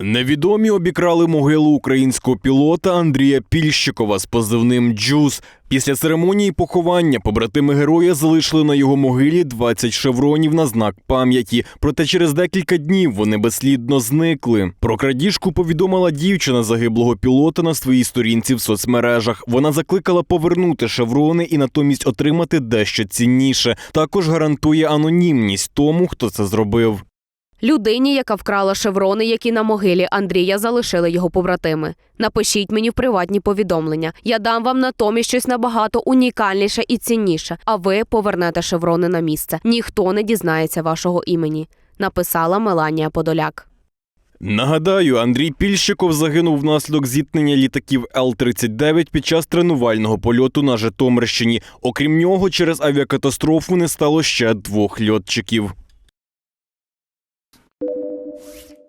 Невідомі обікрали могилу українського пілота Андрія Пільщикова з позивним Джуз. Після церемонії поховання побратими героя залишили на його могилі 20 шевронів на знак пам'яті. Проте через декілька днів вони безслідно зникли. Про крадіжку повідомила дівчина загиблого пілота на своїй сторінці в соцмережах. Вона закликала повернути шеврони і натомість отримати дещо цінніше. Також гарантує анонімність тому, хто це зробив. Людині, яка вкрала шеврони, які на могилі Андрія залишили його побратими. Напишіть мені в приватні повідомлення. Я дам вам натомість щось набагато унікальніше і цінніше, а ви повернете шеврони на місце. Ніхто не дізнається вашого імені. Написала Меланія Подоляк. Нагадаю, Андрій Пільщиков загинув внаслідок зіткнення літаків Л-39 під час тренувального польоту на Житомирщині. Окрім нього, через авіакатастрофу не стало ще двох льотчиків. you